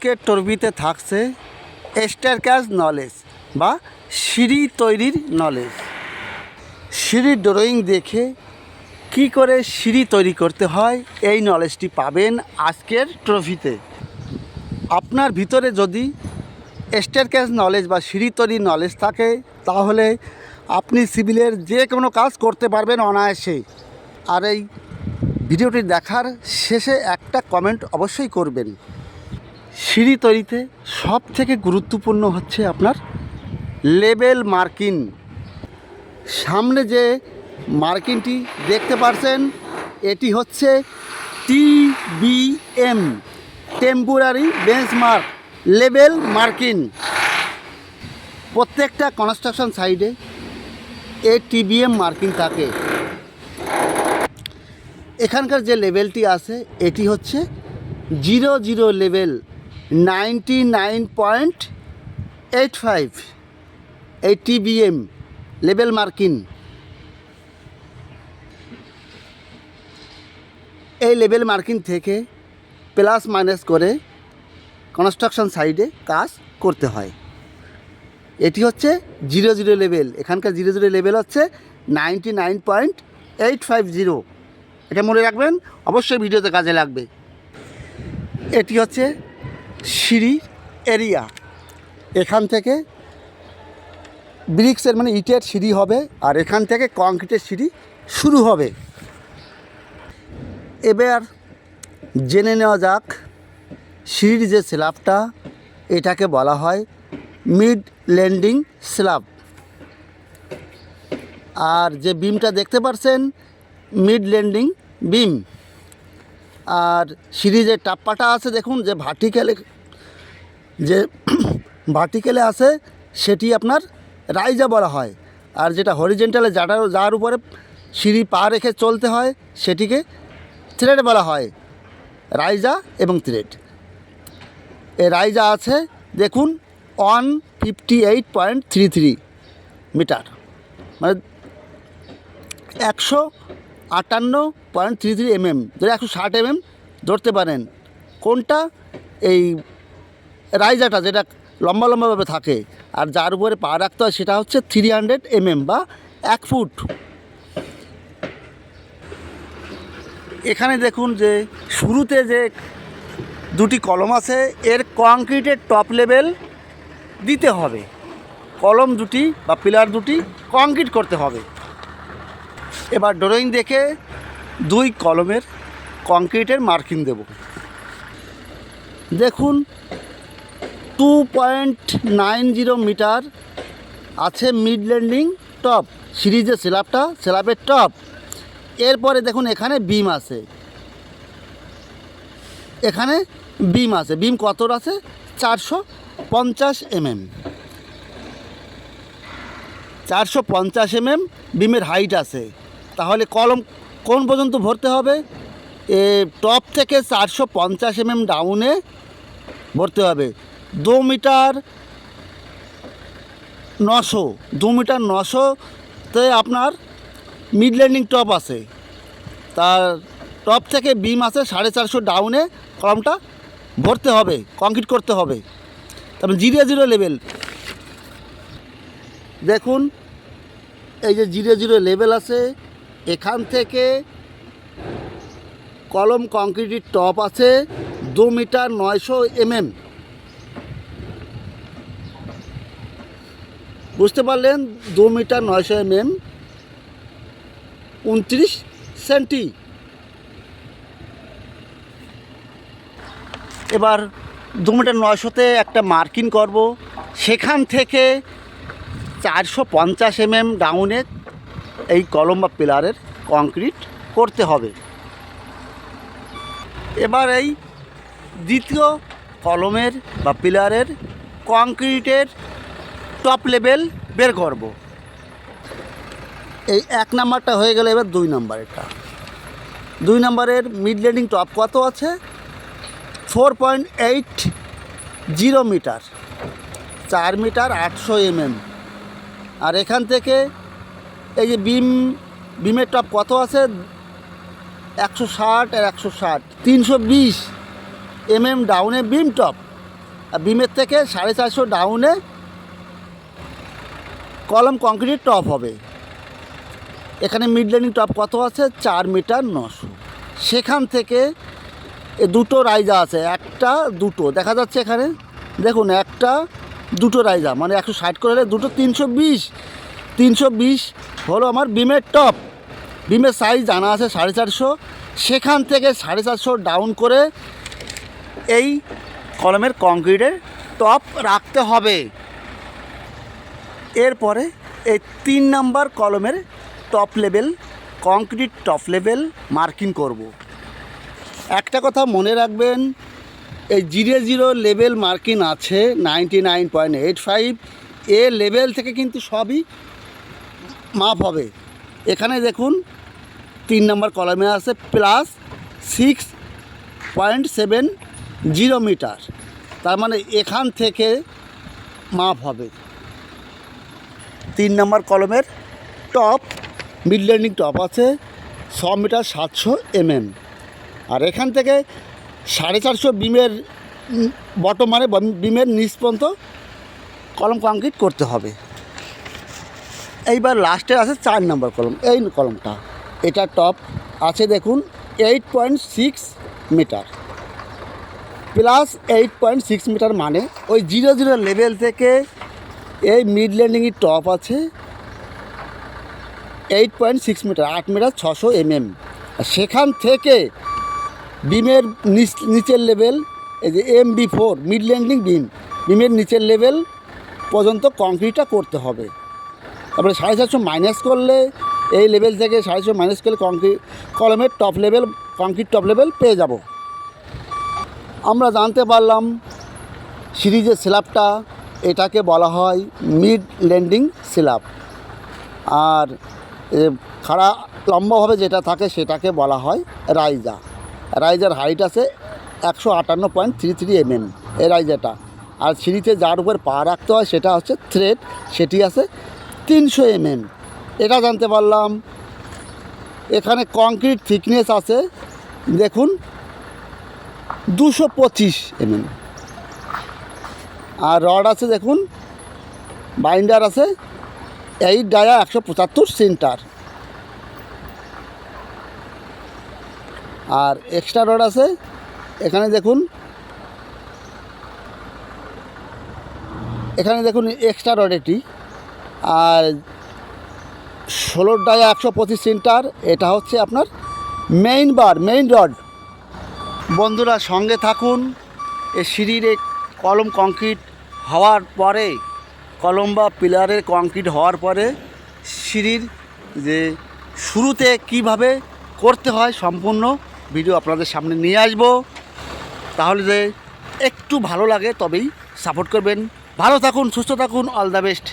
আজকের টর্বিতে থাকছে স্টারক্যাশ নলেজ বা সিঁড়ি তৈরির নলেজ। সিঁড়ির ড্রয়িং দেখে কি করে সিঁড়ি তৈরি করতে হয়, এই নলেজটি পাবেন আজকের ট্রফিতে। আপনার ভিতরে যদি স্টারক্যাশ নলেজ বা সিঁড়ি তৈরির নলেজ থাকে, তাহলে আপনি সিভিলের যে কোনো কাজ করতে পারবেন অনায়াসে। আর এই ভিডিওটি দেখার শেষে একটা কমেন্ট অবশ্যই করবেন। সিঁড়ি তৈরিতে সব থেকে গুরুত্বপূর্ণ হচ্ছে আপনার লেবেল মার্কিন সামনে যে মার্কিনটি দেখতে পারছেন, এটি হচ্ছে টিবিএম, টেম্পোরারি বেঞ্চমার্ক, লেবেল মার্কিন প্রত্যেকটা কনস্ট্রাকশন সাইডে এ টিবিএম মার্কিং থাকে। এখানকার যে লেভেলটি আছে, এটি হচ্ছে zero zero level ninety nine point eight five, এই টিবিএম লেভেল মার্কিং এই লেভেল মার্কিং থেকে প্লাস মাইনাস করে কনস্ট্রাকশন সাইডে কাজ করতে হয়। এটি হচ্ছে জিরো জিরো লেভেল। এখানকার জিরো জিরো লেভেল হচ্ছে ninety nine point eight five zero. এটা মনে রাখবেন, অবশ্যই ভিডিওতে কাজে লাগবে। এটি হচ্ছে সিঁড়ি এরিয়া। এখান থেকে ব্রিক্সের মানে ইটের সিঁড়ি হবে আর এখান থেকে কংক্রিটের সিঁড়ি শুরু হবে। এবার জেনে নেওয়া যাক সিঁড়ির যে স্ল্যাবটা, এটাকে বলা হয় মিড ল্যান্ডিং স্ল্যাব। আর যে বিমটা দেখতে পাচ্ছেন মিড ল্যান্ডিং বিম। আর যে টাপ্পাটা আছে, দেখুন যে ভার্টিক্যালে যে ভার্টিক্যালে আছে, সেটি আপনার রাইজা বলা হয়। আর যেটা হরিজেন্টালে যাটা যার উপরে সিঁড়ি পা রেখে চলতে হয়, সেটিকে থ্রেড বলা হয়। রাইজা এবং থ্রেড এই রাইজা আছে, দেখুন one fifty eight point three three meter. মানে একশো আটান্ন পয়েন্ট থ্রি থ্রি এমএম, যদি একশো ষাট এমএম ধরতে পারেন, কোনটা? এই রাইজাটা যেটা লম্বা লম্বাভাবে থাকে আর যার উপরে পা রাখতে হয় সেটা হচ্ছে থ্রি হান্ড্রেড এমএম বা এক ফুট। এখানে দেখুন যে শুরুতে যে দুটি কলম আছে, এর কংক্রিটের টপ লেভেল দিতে হবে। কলম দুটি বা পিলার দুটি কংক্রিট করতে হবে। এবার ড্রয়িং দেখে দুই কলমের কংক্রিটের মার্কিং দেব। দেখুন two point nine zero meter আছে মিড ল্যান্ডিং টপ সিরিজের স্ল্যাবটা স্ল্যাবের টপ এরপরে দেখুন, এখানে বিম আছে। এখানে বিম আছে। বিম কত আছে? চারশো পঞ্চাশ এমএম চারশো পঞ্চাশ এমএম বিমের হাইট আছে। তাহলে কলম কোন পর্যন্ত ভরতে হবে? এ টপ থেকে চারশো পঞ্চাশ এমএম ডাউনে ভরতে হবে। দু মিটার নশো, দু মিটার নশোতে আপনার মিড ল্যান্ডিং টপ আছে। তার টপ থেকে বিম আছে সাড়ে চারশো ডাউনে কলমটা ভরতে হবে কংক্রিট করতে হবে। তারপর জিরো জিরো লেভেল দেখুন, এই যে জিরো জিরো লেভেল আছে, এখান থেকে কলম কংক্রিটের টপ আছে দু মিটার নয়শো এমএম। বুঝতে পারলেন? দু মিটার নয়শো এমএম, উনত্রিশ সেন্টি। এবার দু মিটার নয়শোতে একটা মার্কিং করব। সেখান থেকে চারশো পঞ্চাশ এমএম ডাউনে এই কলম বা পিলারের কংক্রিট করতে হবে। এবার এই দ্বিতীয় কলমের বা পিলারের কংক্রিটের টপ লেভেল বের করব। এই এক নাম্বারটা হয়ে গেলে এবার দুই নাম্বারেরটা। দুই নাম্বারের মিড ল্যান্ডিং টপ কত আছে? Four point eight zero meter চার মিটার আটশো এমএম আর এখান থেকে এই যে বিম, বিমের টপ কত আছে? একশো ষাট আর একশো ষাট। তিনশো বিশ এম এম ডাউনে বিম টপ। আর বিমের থেকে সাড়ে চারশো ডাউনে কলম কংক্রিট টপ হবে। এখানে মিড লেনিং টপ কত আছে? চার মিটার নশো। সেখান থেকে দুটো রাইজা আছে। একটা, দুটো। দেখা যাচ্ছে এখানে। দেখুন, একটা দুটো রাইজা মানে একশো ষাট করে দুটো তিনশো বিশ। তিনশো বিশ হলো আমার বিমের টপ। বিমের সাইজ জানা আছে সাড়ে চারশো। সেখান থেকে সাড়ে চারশো ডাউন করে এই কলমের কংক্রিটের টপ রাখতে হবে। এরপরে এই তিন নাম্বার কলমের top level concrete top level marking করব। একটা কথা মনে রাখবেন এই জিরো জিরো লেভেল মার্কিং আছে ninety nine point eight five. এ লেভেল থেকে কিন্তু সবই মাপ হবে। এখানে দেখুন, তিন নম্বর কলমে আছে plus six point seven zero meter. তার মানে এখান থেকে মাপ হবে। তিন নম্বর কলমের টপ, মিড ল্যান্ডিং টপ আছে, ছ মিটার সাতশো এমএম। আর এখান থেকে সাড়ে চারশো বিমের বটম মানে বিমের নিচ পর্যন্ত কলম কংক্রিট করতে হবে। এইবার লাস্টে আছে চার নম্বর কলম। এই কলমটা, এটা টপ আছে দেখুন eight point six meter plus eight point six meter মানে ওই জিরো জিরো লেভেল থেকে এই মিড ল্যান্ডিংয়ের টপ আছে এইট পয়েন্ট সিক্স মিটার আট মিটার ছশো এমএম সেখান থেকে বিমের নিচ নিচের লেভেল এই যে M B four mid landing beam বিমের নিচের লেভেল পর্যন্ত কংক্রিটটা করতে হবে। তারপরে সাড়ে চারশো মাইনাস করলে, এই লেভেল থেকে সাড়ে চারশো মাইনাস করলে কংক্রিট কলমের top level concrete top level পেয়ে যাব। আমরা জানতে পারলাম সিরিজের স্ল্যাবটা এটাকে বলা হয় মিড ল্যান্ডিং স্ল্যাব আর খাড়া লম্বাভাবে যেটা থাকে সেটাকে বলা হয় রাইজা রাইজার হাইট আছে একশো আটান্ন পয়েন্ট থ্রি থ্রি এমএম এই রাইজারটা। আর সিঁড়িতে যার উপর পা রাখতে হয় সেটা হচ্ছে থ্রেড, সেটি আছে তিনশো এমএম। এটা জানতে পারলাম। এখানে কংক্রিট থিকনেস আছে, দেখুন, দুশো পঁচিশ এমএম। আর রড আছে, দেখুন, বাইন্ডার আছে এইট ডায়া একশো পঁচাত্তর সেন্টার। আর এক্সট্রা রড আছে। এখানে দেখুন। এখানে দেখুন এক্সট্রা রড এটি। আর ষোলোর ডায়া একশো পঁচিশ সেন্টার এটা হচ্ছে আপনার মেইন বার মেইন রড বন্ধুরা, সঙ্গে থাকুন। এ সিঁড়ির কলম কংক্রিট হওয়ার পরে, কলম বা পিলারের কংক্রিট হওয়ার পরে সিঁড়ির যে শুরুতে কীভাবে করতে হয় সম্পূর্ণ ভিডিও আপনাদের সামনে নিয়ে আসব। তাহলে যে একটু ভালো লাগে তবেই সাপোর্ট করবেন। ভালো থাকুন, সুস্থ থাকুন, অল দ্য বেস্ট।